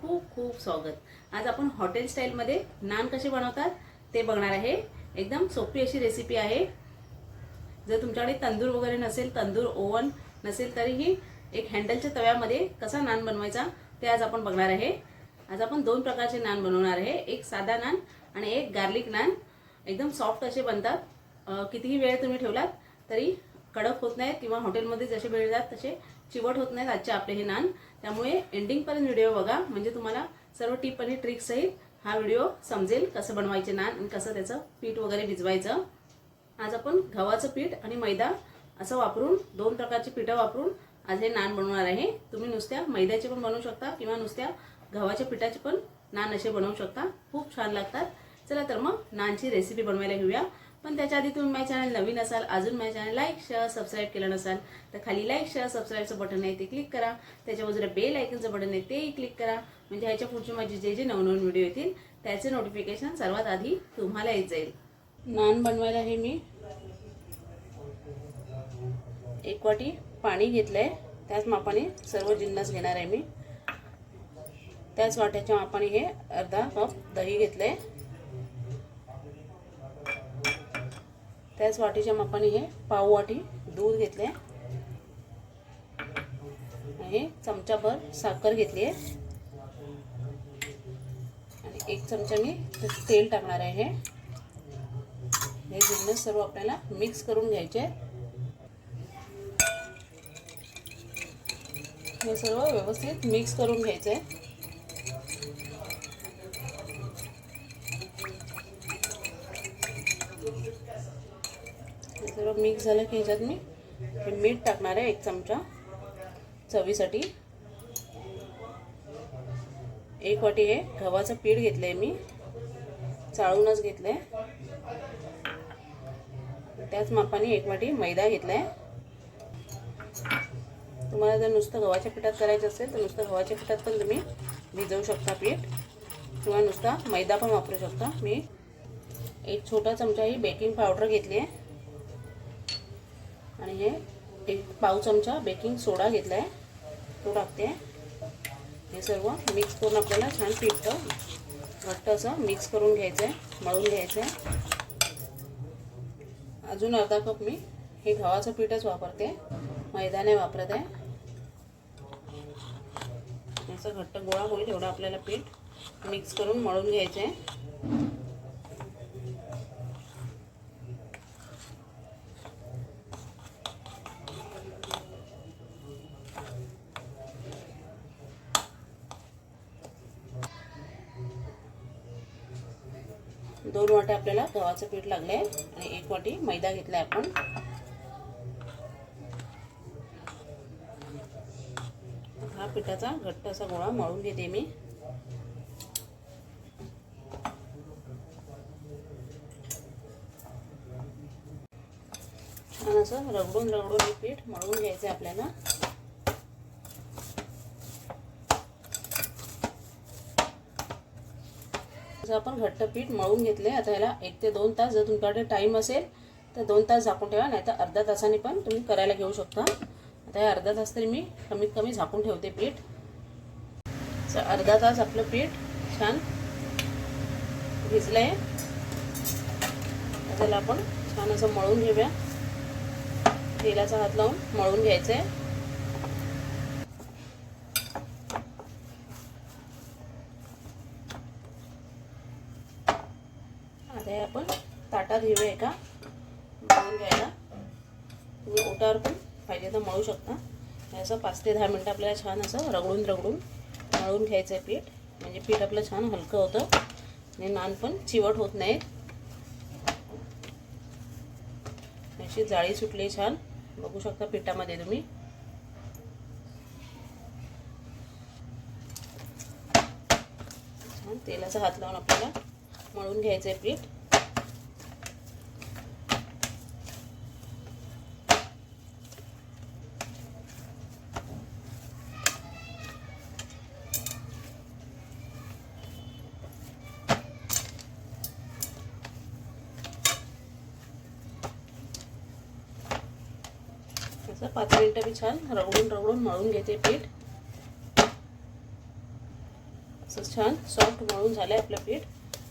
खूप खूप स्वागत. आज आपण हॉटेल स्टाईलमध्ये नान कसे बनवतात ते बघणार आहे. एकदम सोपी अशी रेसिपी आहे. जर तुमच्याकडे तंदूर वगैरे नसेल तंदूर ओव्हन नसेल तरीही एक हँडलच्या तव्यामध्ये कसा नान बनवायचा ते आज आपण बघणार आहे. आज आपण दोन प्रकारचे नान बनवणार आहे. एक साधा नान आणि एक गार्लिक नान. एकदम सॉफ्ट असे बनतात. कितीही वेळ तुम्ही ठेवलात तरी कडक होत नाहीत किंवा हॉटेलमध्ये जसे मिळतात तसे चिवट होत नाहीत आजचे आपले हे नान. त्यामुळे एंडिंगपर्यंत व्हिडिओ बघा. म्हणजे तुम्हाला सर्व टिप आणि ट्रिक हा व्हिडिओ समजेल कसं बनवायचे नान आणि कसं त्याचं पीठ वगैरे भिजवायचं. आज आपण गव्हाचं पीठ आणि मैदा असं वापरून दोन प्रकारची पिठं वापरून आज हे नान बनवणार आहे. तुम्ही नुसत्या मैद्याचे पण बनवू शकता किंवा नुसत्या गव्हाच्या पिठाचे पण नान असे बनवू शकता. खूप छान लागतात. चला तर मग नानची रेसिपी बनवायला घेऊया. पण त्याच्या आधी तुम्ही माझ्या चॅनल नवीन असाल अजून माझ्या चॅनल लाईक शेअर सबस्क्राईब केलं नसाल तर खाली लाईक शेअर सबस्क्राईबचं बटन आहे ते क्लिक करा. त्याच्या बाजूला बेल आयकनचं बटन आहे तेही क्लिक करा. म्हणजे ह्याच्या पुढचे माझे जे जे नवनवीन व्हिडिओ येतील त्याचे नोटिफिकेशन सर्वात आधी तुम्हाला येत जाईल. नान बनवायला हे मी. एक वाटी पाणी घेतलं आहे त्याच मापाने सर्व जिन्नस घेणार आहे मी. त्याच वाट्याच्या मापाने हे अर्धा कप दही घेतलं आहे त्याच वाटीच्या मापाने हे पाव वाटी दूध घेतले. आणि चमचाभर साखर घेतली आहे. आणि एक चमचा मी तेल टाकणार आहे हे. हे जिन्नस सर्व आपल्याला मिक्स करून घ्यायचे आहे हे सर्व व्यवस्थित मिक्स करून घ्यायचं आहे हे सर्व मिक्स झालं की ह्याच्यात मी हे मीठ टाकणार आहे एक चमचा. चवीसाठी. एक वाटी हे गव्हाचं पीठ घेतलं आहे मी. चाळूनच घेतलं आहे त्याच मापाने एक वाटी मैदा घेतला आहे तुम्हाला जर नुसतं गव्हाच्या पिठात करायचं असेल तर नुसतं गव्हाच्या पिठात पण तुम्ही भिजवू शकता पीठ. किंवा नुसता मैदा पण वापरू शकता. मी एक छोटा चमचा ही बेकिंग पावडर घेतली आहे आणि हे एक पाव चमचा बेकिंग सोडा घेतला आहे तो टाकते. हे सर्व मिक्स करून आपल्याला छान पीठ घट्ट असं मिक्स करून घ्यायचं आहे मळून घ्यायचं आहे अजून अर्धा कप मी हे गव्हाचं पीठच वापरते. मैदाने वापरत आहे. असं घट्ट गोळा होईल एवढं आपल्याला पीठ मिक्स करून मळून घ्यायचं आहे दोन वाटे आपल्याला गव्हाचं पीठ लागलं आहे आणि एक वाटी मैदा घेतला आहे आपण. हा पिठाचा घट्ट असा गोळा मळून घेते मी. छान असं रगडून रगडून हे पीठ मळून घ्यायचं आहे आपल्याला. असं आपण घट्ट पीठ मळून घेतले आता ह्याला एक ते दोन तास जर तुमच्याकडे टाईम असेल तर दोन तास झाकून ठेवा नाही तर अर्धा तासाने पण तुम्ही करायला घेऊ शकता. आता हे अर्धा तास तरी मी कमीत कमी झाकून ठेवते पीठ. तर अर्धा तास आपलं पीठ छान भिजलं आहे त्याला आपण छान असं मळून घेऊया. तेलाचा हात लावून मळून घ्यायचं आहे आता हे आपण ताटात घेऊया एका मळून घ्यायला. तुम्ही ओटावर पण पाहिजे तर मळू शकता. असं पाच ते दहा मिनटं आपल्याला छान असं रगडून रगडून मळून घ्यायचं आहे पीठ. म्हणजे पीठ आपलं छान हलकं होतं. आणि नान पण चिवट होत नाही अशी जाळी सुटली छान. बघू शकता पिठामध्ये तुम्ही. छान तेलाचा हात लावून आपल्याला मळून घ्यायचं आहे पीठ. आता पाच मिनटं मी छान रगडून रगडून मळून घेते पीठ. असं छान सॉफ्ट मळून झालं आहे आपलं पीठ.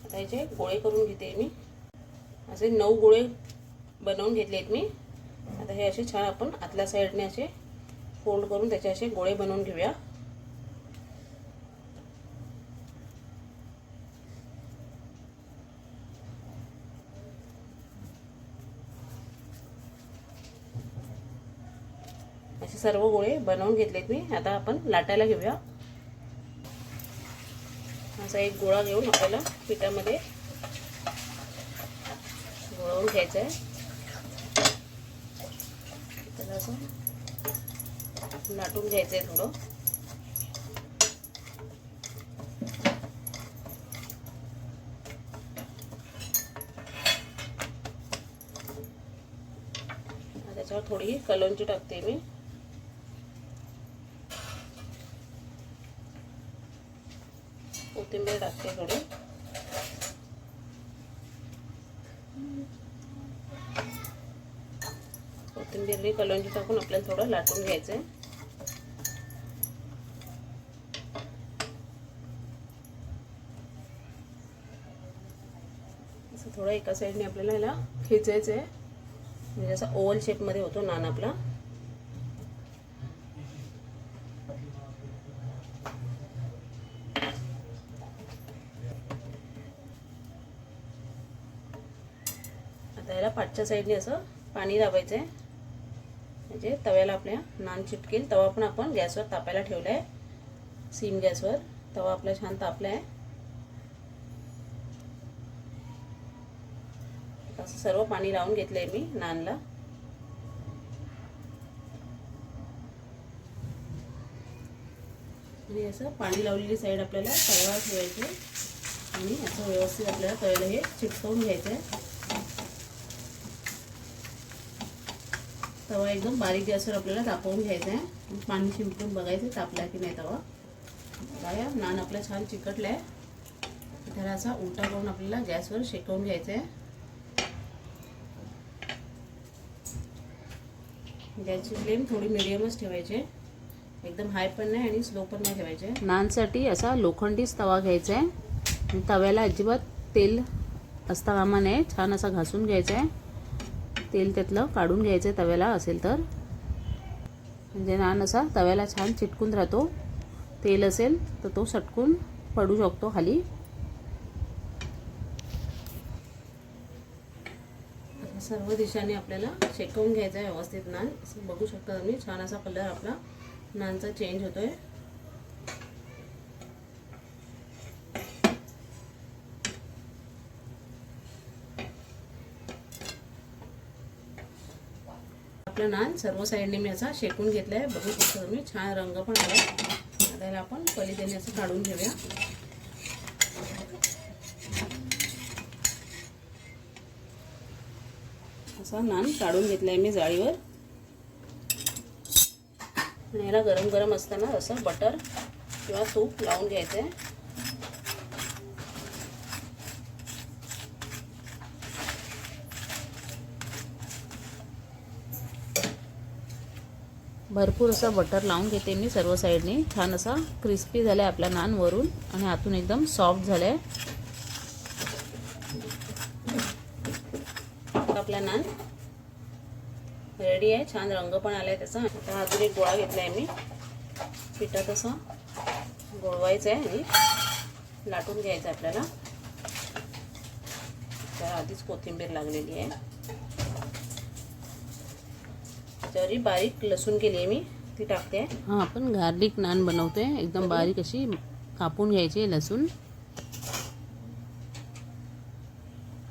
आता याचे गोळे करून घेते मी असे नऊ गोळे बनवून घेतले आहेत मी. आता हे असे छान आपण आतल्या साईडने असे फोल्ड करून त्याचे असे गोळे बनवून घेऊया असे सर्व गोळे बनवून घेतलेत मी. आता आपण लाटायला घेऊया. असा एक गोळा घेऊन आपल्याला पिठामध्ये गोळवून घ्यायचा आहे त्याला असं लाटून घ्यायचं आहे थोडं. त्याच्यावर थोडी कलंजी टाकते मी कोथिंबीर टाकते थोडी कलवंजी कलंजी टाकून आपल्याला थोडं लाटून घ्यायचं आहे असं थोडं एका साईडने आपल्याला याला खेचायचं आहे म्हणजे असं ओव्हल शेपमध्ये होतो नान आपला. आता याला पाठच्या साईडने असं पाणी दाबायचं आहे म्हणजे तव्याला आपल्या नान चिटकेल. तवा पण आपण गॅसवर तापायला ठेवला आहे सीम गॅसवर. तवा आपला छान तापला आहे असं सर्व पाणी लावून घेतलं आहे मी नानला. आणि असं पाणी लावलेली साईड आपल्याला तव्यावर ठेवायची आणि असं व्यवस्थित आपल्याला तव्याला हे चिटकवून घ्यायचं आहे तवा एकदम बारीक गॅसवर आपल्याला तापवून घ्यायचा आहे. पाणी शिंपून बघायचं तापला की नाही तवा. बघा नान आपला छान चिकटला आहे. त्याला असा उलटा करून आपल्याला गॅसवर शेकवून घ्यायचं आहे. गॅसची फ्लेम थोडी मिडियमच ठेवायची एकदम हाय पण नाही आणि स्लो पण नाही ठेवायचे नानसाठी असा लोखंडीच तवा घ्यायचा आहे. तव्याला अजिबात तेल असता कामा नये छान असा घासून घ्यायचा आहे. तेल त्यातलं काढून घ्यायचं आहे तव्याला असेल तर. म्हणजे नान असा तव्याला छान चिटकून राहतो. तेल असेल तर तो सटकून पडू शकतो खाली. सर्व दिशाने आपल्याला शेकवून घ्यायचं आहे व्यवस्थित नान. बघू शकता तुम्ही छान असा कलर आपला नानचा चेंज होतो आहे आपलं नान सर्व साईडने मी असा शेकून घेतला आहे बघू शकता तुम्ही छान रंग पण आला आता याला आपण पलितेने असं काढून घेऊया. असा नान काढून घेतलाय मी जाळीवर. आणि याला गरम गरम असताना असं बटर किंवा तूप लावून घ्यायचं आहे भरपूर असा बटर लावून घेते मी सर्व साईडनी छान असा क्रिस्पी झाला आहे आपला नान वरून आणि आतून एकदम सॉफ्ट झाला आहे आपला नान रेडी आहे. छान रंग पण आला आहे त्याचा. आता अजून एक गोळा घेतला आहे मी. पिठात असं गोळवायचं आहे आणि लाटून घ्यायचं आपल्याला. तर आधीच कोथिंबीर लागलेली आहे. बारीक लसूण केली आहे मी ती टाकते हाँ। आपण गार्लिक नान बनते एकदम बारीक अशी कापून घ्यायची लसूण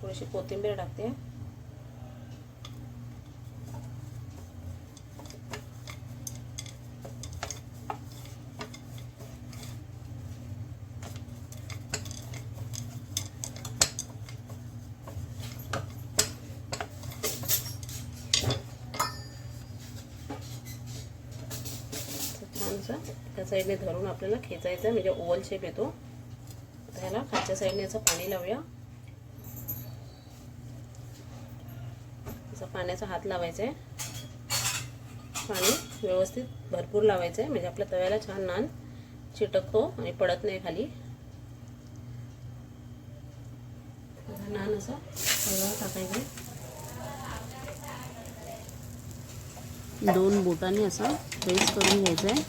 थोडीशी कोथिंबीर टाकते साईडने धरून आपल्याला खेचायचं म्हणजे ओव्हल शेप येतो. त्याला खालच्या साईडने असं पाणी लावूया. असं पाण्याचा हात लावायचा आहे पाणी व्यवस्थित भरपूर लावायचं आहे म्हणजे आपल्या तव्याला छान नान चिटकतो आणि पडत नाही खाली. नान असं टाकायचं दोन बोटांनी असं प्रेस करून घ्यायचं आहे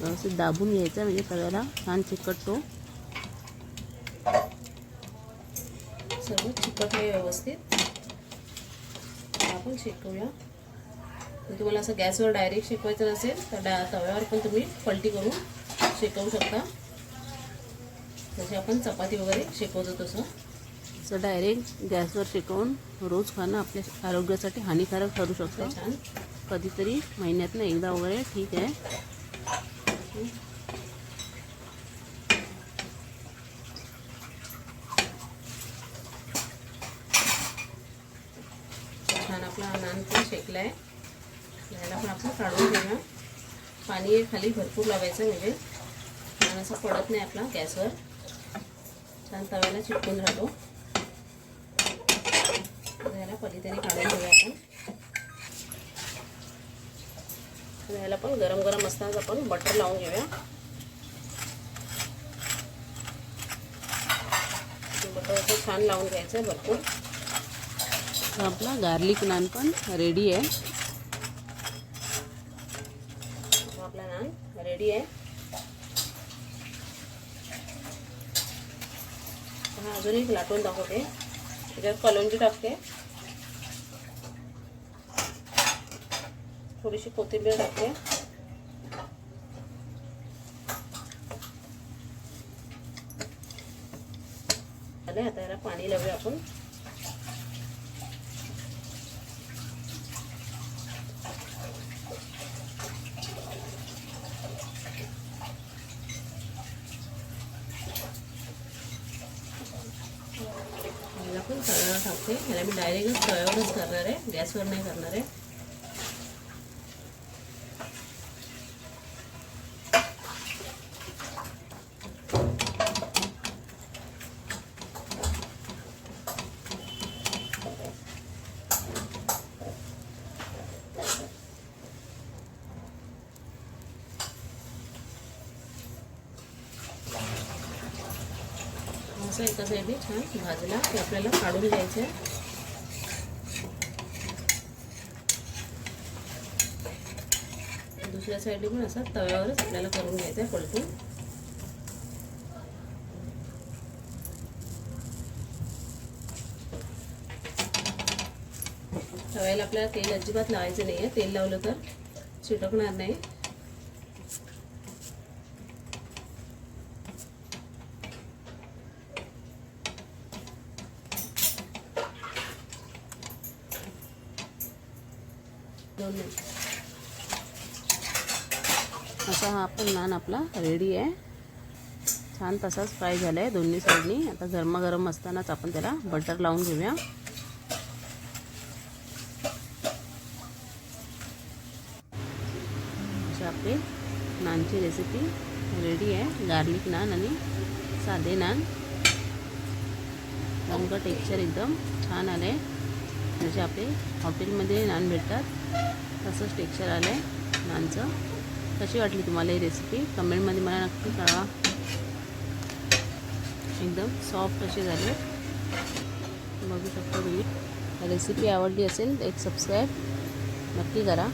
व्यवस्थित दाबून घ्यायचा म्हणजे तव्याला छान चिकटतो. सर्व चिकटले व्यवस्थित. आपण शेकवूया जर तुम्हाला असं गॅसवर डायरेक्ट शेकवायचं नसेल तर डा तव्यावर पण तुम्ही पलटी करून शेकवू शकता. जसे आपण चपाती वगैरे शेकवतो तसं. असं डायरेक्ट गॅसवर शेकवून रोज खाणं आपल्या आरोग्यासाठी हानिकारक ठरू शकतं. छान. कधीतरी महिन्यातनं एकदा वगैरे ठीक आहे. छान आपला नान पण शेकला आहे याला पण आपण काढून घेऊया. पाणी खाली भरपूर लावायचं म्हणजे. छान असं पडत नाही आपला गॅसवर. छान तव्याला चिटकून राहतो. याला पलीतरी काढून घेऊया आपण. तर पण गरम गरम असतानाच आपण बटर लावून घेऊया. बटर असं छान लावून घ्यायचं आहे भरपूर. आपला गार्लिक नान पण रेडी आहे. आपला नान रेडी आहे. हा अजून एक लाटून दाखवते. त्याच्यात कलोंजी टाकते. थोडीशी कोथिंबीर टाकते आले आता याला पाणी लावूया आपण. याला पण तव्यावर टाकते याला मी डायरेक्टच तव्यावरच करणार आहे. गॅसवर नाही करणार आहे. असं एका साईडने छान भाजला की आपल्याला काढून घ्यायचं आहे दुसऱ्या साईडने पण असा तव्यावरच आपल्याला करून घ्यायचं आहे पलटून. तव्याला आपल्याला तेल अजिबात लावायचं नाही आहे तेल लावलं तर चिटकणार नाही. दोन असा हा पण नान आपला रेडी आहे. छान तसाच फ्राय झाला आहे दोन्ही साईडनी. आता गरमागरम असतानाच आपण त्याला बटर लावून घेऊया. असे आपली नानची रेसिपी रेडी आहे. गार्लिक नान आणि साधे नान. रंग टेक्स्चर एकदम छान आलं आहे जसे आपले हॉटेलमध्ये नान भेटतात. तसंच टेक्स्चर आलं आहे नानचं. कशी वाटली तुम्हाला ही रेसिपी कमेंटमध्ये मला नक्की कळवा. एकदम सॉफ्ट असे झाले. बघू शकता तुम्ही. रेसिपी आवडली असेल तर एक सबस्क्राईब नक्की करा.